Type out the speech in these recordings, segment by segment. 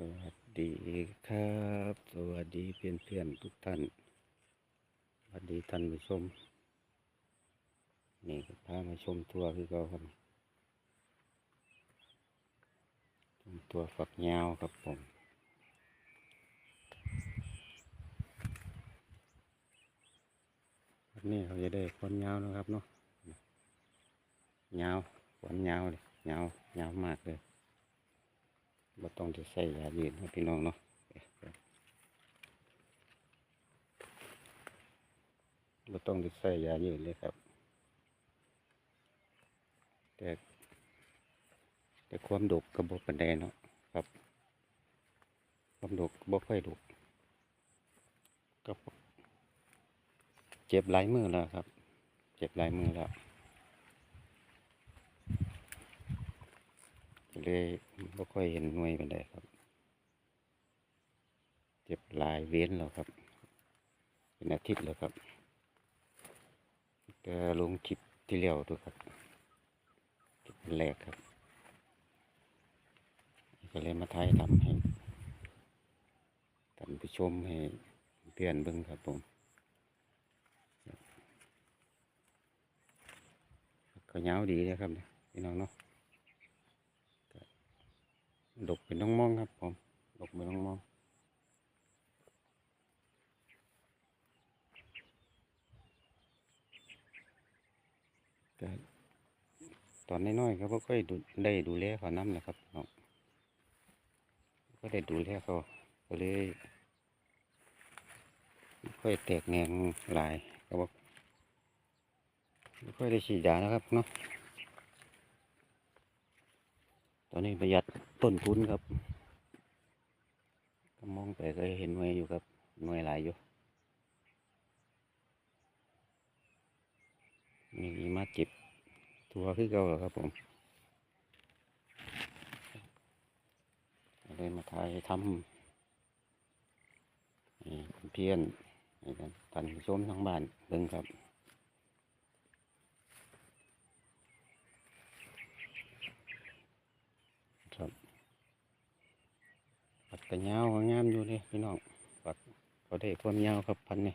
สวัสดีครับ สวัสดีเพื่อนเพื่อนๆทุกท่าน สวัสดีท่านผู้ชม นี่ก็พามาชมทัวร์คือเราครับชมตัวฝักยาวครับผมวันนี้เขาจะได้ขนยาวนะครับเนาะยาวขนยาวเลยยาวยาวมากเลย บ่ต้องจะใส่ยายืดนะพี่น้องเนาะบ่ต้องจะใส่ยายืดเลยครับ แต่แต่ความดุกระบบปันไดเนาะครับ ความดุกบ่ค่อยดุก็เจ็บหลายมือแล้วครับ เจ็บหลายมือแล้ว ก็เลยบ่ค่อยเห็นหน่วยเปันไดครับ เจ็บลายเว้นแล้วครับ เป็นอาทิตย์แล้วครับแต่ลงคลิปที่แล้วด้วยครับคลิปแรกครับ ก็เลยมาถ่ายทำให้ท่านผู้ชมให้เพื่อนเบิ่งครับผมก็ยาวดีเลยครับพี่น้องเนาะ ดกเป็นน้องมองครับผมดกเป็นน้องมองก็ตอนน้อยๆก็บ่ค่อยดูได้ดูแลเขาน้ำนะครับเนาะก็ได้ดูแลเขาก็เลยบ่ค่อยแตกแหนงหลายก็บอกไม่ค่อยได้ฉีดยานะครับเนาะตอนนี้ประหยัด ต้นทุนครับก็มองไปก็เห็นหน่วยอยู่ครับหน่วยหลายอยู่มีมาเจ็บตัวคือเก่าแล้วครับผมเลยมาถ่ายทำเพี้ยนนี่กันท่านผู้ชมทั้งบ้านเบิ่งครับปั กกระยาวงามอยู่เลยพี่น้องปักก็ได้ความยาวครับพันนี่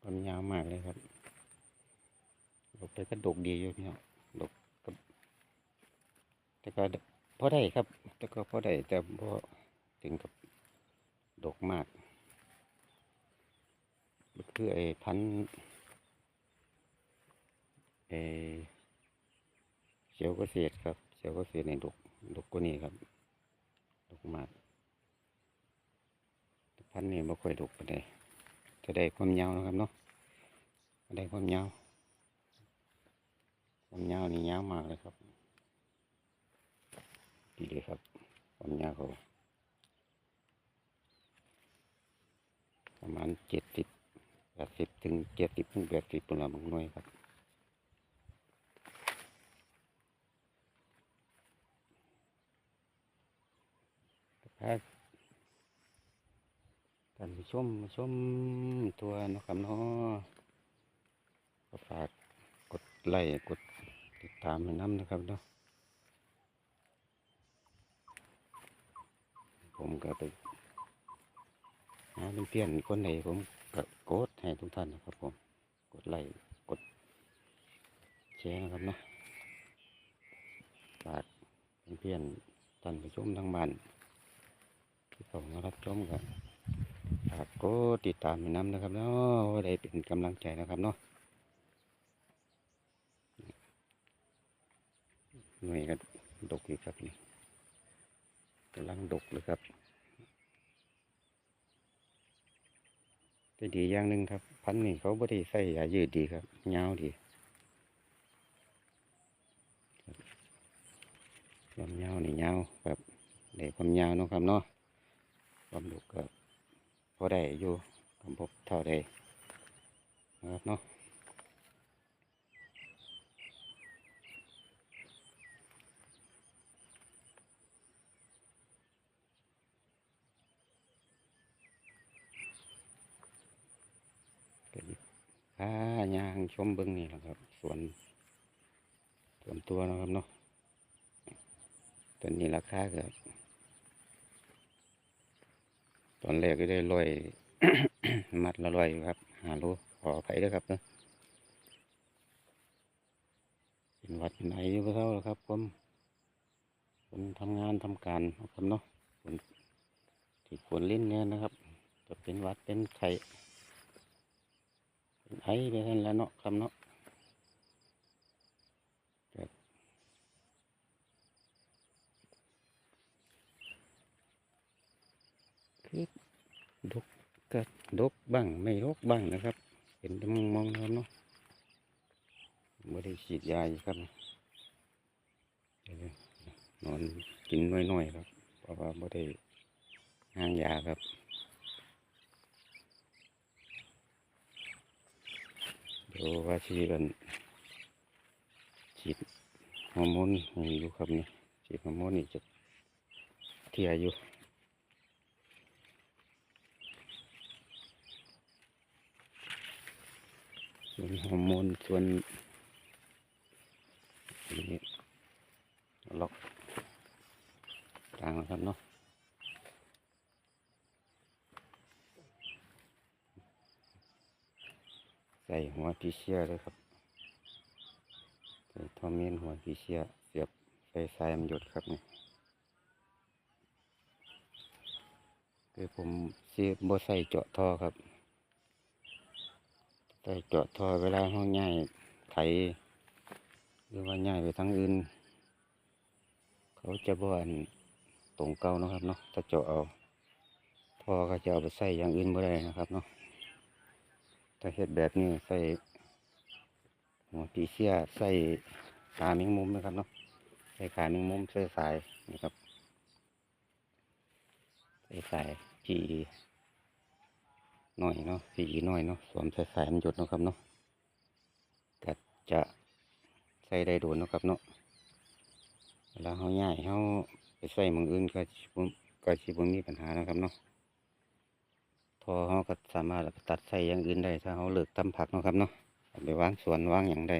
ความยาวมากเลยครับดอกไปก็ดกดีอยู่พี่น้องดกก็แต่ก็พอได้ครับ แต่ก็พอได้แต่พอถึงกับดกมากก็คือไอ้พันไอ้เขียวเกษตรครับเขียวเกษตรในดก ดกกว่านี้ครับ ดกมากต่พันนี้ไม่ค่อยดกไปได้จะได้ความยาวนะครับเนาะได้ความยาวความยาวนี่ยาวมากเลยครับดีเลยครับความยาวเขาประมาณเจ็ดสิบแปดสิบถึงเจ็ดสิบถึงแปดสิบปุ่นละบางหน่วยครับ ถ้าท่านผู้ชมชมตัวนะครับเนาะก็ฝากกดไลค์กดติดตามให้น้ำนะครับเนาะผมก็ไปหาเพื่อนคนไหนผมก็กดให้ทุกท่านนะครับผมกดไลค์กดแชร์นะครับเนาะฝากเพื่อนท่านผู้ชมทั้งบ้าน เขามารับชมกันฝากกดติดตามให้น้ำนะครับเนาะว่าได้เป็นกำลังใจนะครับเนาะหน่วยก็ดกอยู่ครับนี่กำลังดกเลยครับแต่ดีอย่างหนึ่งครับ พันนี่เขาไม่ได้ใส่ยายืดดีครับยาวดีความยาวนี่ยาวครับได้ความยาวเนาะครับเนาะ ความดกก็พอได้อยู่คำพบเท่าใดนะครับเนาะก็หยิบพายางชมเบิ้งนี่แหละครับ สวนสวนตัวนะครับเนาะตอนนี้ราคาเก็ ตอนแรกก็ได้ร้อยมัดละร้อยอยครับ หาโลขออภัยด้วยครับเนอะเป็นวัดเป็นไออยู่เท่าครับผมคนทำงานทำการเนาะครับเนาะคนที่ควรลิ้นเนี่ยนะครับ จะเป็นวัดเป็นไข้เป็นไอไปนั่นแล้วเนาะครับเนาะ คือดกก็ดกบ้างไม่ดกบ้างนะครับเป็นมองมองนะครับเนาะไม่ได้ฉีดยาครับนอนกินน้อยๆครับเพราะว่าไม่ได้ห้างยาครับเดี๋ยวว่าชีกันฉีดฮอร์โมนอยู่ครับนี่ฉีดฮอร์โมนนี่จะเทียอยู่ ส่ วนฮอร์โมนส่วนนี้ล็อกกลางนะครับเนาะใส่หัวพีเชียเลยครับใส่ทอมเมนหัวพีเชียเสียบใส่สายมันหยดครับนี่คือผมเสียบใส่เจาะท่อครับ ใส่เจาะท่อเวลาห้องง่ายไถหรือว่าง่ายไปทางอื่น เขาจะบ่อนตรงเก่าเนาะครับเนาะถ้าเจาะเอาท่อก็จะเอาไปใส่อย่างอื่นไม่ได้นะครับเนาะถ้าเฮ็ดแบบนี้ใส่หัวปีเสียใส่ขาแมงมุมนะครับเนาะใส่ขาแมงมุมใส่สายนะครับใส่สายจี หน่อยเนาะสีหน่อยเนาะสวมใส่สายมันหยดเนาะครับเนาะก็จะใส่ได้โดนเนาะครับเนาะเวลาเขาใหญ่เขาไปใส่หมองอื่นก็ก็ชีบ่มีปัญหานะครับเนาะทอเขาก็สามารถตัดใส่อย่างอื่นได้ถ้าเขาเลิกทำผักเนาะครับเนาะไปวางสวนวางอย่างได้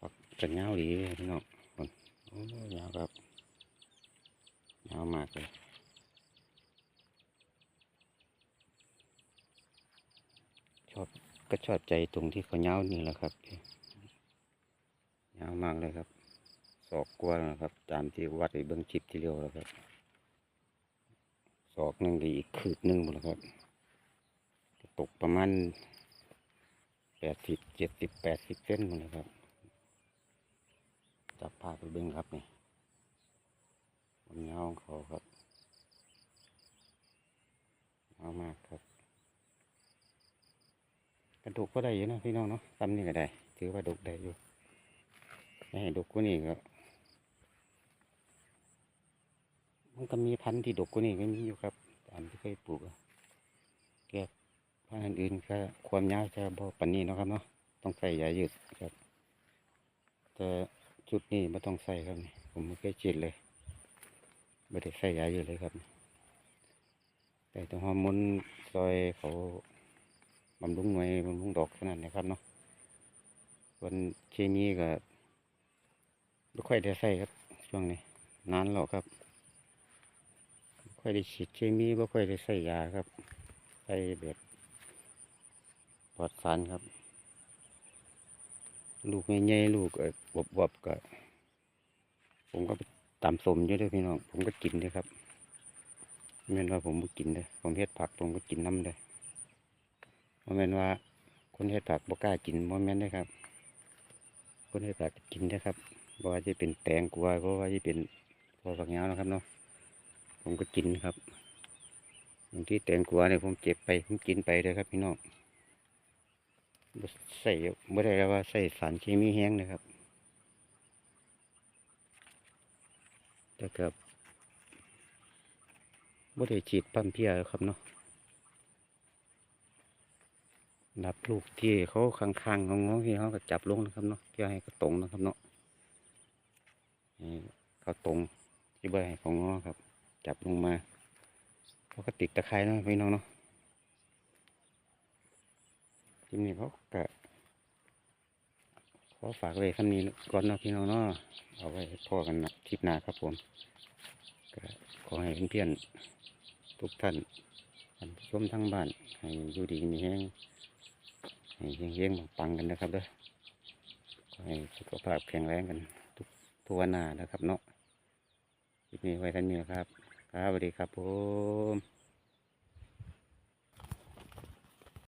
ฝั กจะเงาวดีพี่น้องคนโอ้ยาวครับยาวมากเลยชอบก็ชอบใจตรงที่เขาเงาวนี่แหละครับยาวมากเลยครับศอกกลัวานะครับ ตามที่วัดไอ้เบิ้องชิปที่เรียวแล้วครับศอกหนึ่งดีอีกคืบหนึ่งหมดแล้วครับตกประมาณแปดสิบเจ็ดสิบแปดสิบเซนหมดเลยครับ จับพาไปเบิ้งครับนี่มันเงาของเขาครับเงามากครับกระดูกก็ได้อยู่นะพี่น้องเนาะตำนี่ก็ได้ถือว่าดุกได้อยู่ไม่ให้ดุกกว่านี้ก็มันก็มีพันธุ์ที่ดุกกว่านี้ก็มีอยู่ครับตามที่เคยปลูกแก้พันธุ์อื่นก็ความยาวจะบ่ปานนี้นะครับเนาะต้องใส่ยาหยุดครับแต่ จุดนี้ไม่ต้องใส่ครับ ผมไม่เคยฉีดเลยไม่ได้ใส่ยาหยุดเลยครับ แต่ตัวฮอร์โมนซอยเขาบำรุงหน่วยบำรุงดอกขนาดนี้ครับเนาะส่วนเคมีก็ไม่ค่อยได้ใส่ครับ ช่วงนี้นานแล้วครับบ่ค่อยได้ฉีดเคมีไม่ค่อยได้ใส่ยาครับใส่แบบปลอดสารครับ ลูกใหญ่ๆลูกเอ่อบวบๆก็ผมก็ไปตำสมอยู่ด้วยพี่น้อง ผมก็กินด้วยครับไม่นว่าผมบ่กินเด้อผมเฮ็ดผักผมก็กินน้ำเด้อบ่แม่นว่าคนเฮ็ดผักบ่กล้ากินบ่แม่นเด้ครับ คนเฮ็ดผักกินเด้ครับบ่ว่าจะเป็นแตงกวาบ่ว่าจะเป็นพอผักเหงานะครับเนาะผมก็กินครับบางทีแตงกวาเนี่ยผมเจ็บไปผมกินไปเลยครับพี่น้อง ใส่บ่ได้แล้วว่าใส่สารเคมีแห้งนะครับแต่กับบ่ได้ฉีดปั๊มเพียครับเนาะนับลูกที่เขาค้างๆงงๆที่เขาก็จับลงนะครับเนาะเพื่อให้เขาตรงนะครับเนาะให้เขาตรงที่เบอร์ให้ขางงอครับ จับลงมาเขาก็ติดตะไคร้นะพี่น้องเนาะ ลิปนี้เขาก็ขอฝากเลยคำนี้ก่อนเนาะพี่น้องเนาะเอาไว้พ่อกันนะคลิปหน้าครับผมก็ขอให้เพื่อนๆทุกท่านท่านผู้ชมทั้งบ้านให้อยู่ดีมีแห้งให้เฮงๆปังกันนะครับเด้อขอให้สุขภาพแข็งแรงกัน ทุกทุกวันหน้านะครับเนาะคลิปนี้ไว้ท่านนี้นะครับ ครับสวัสดีครับผม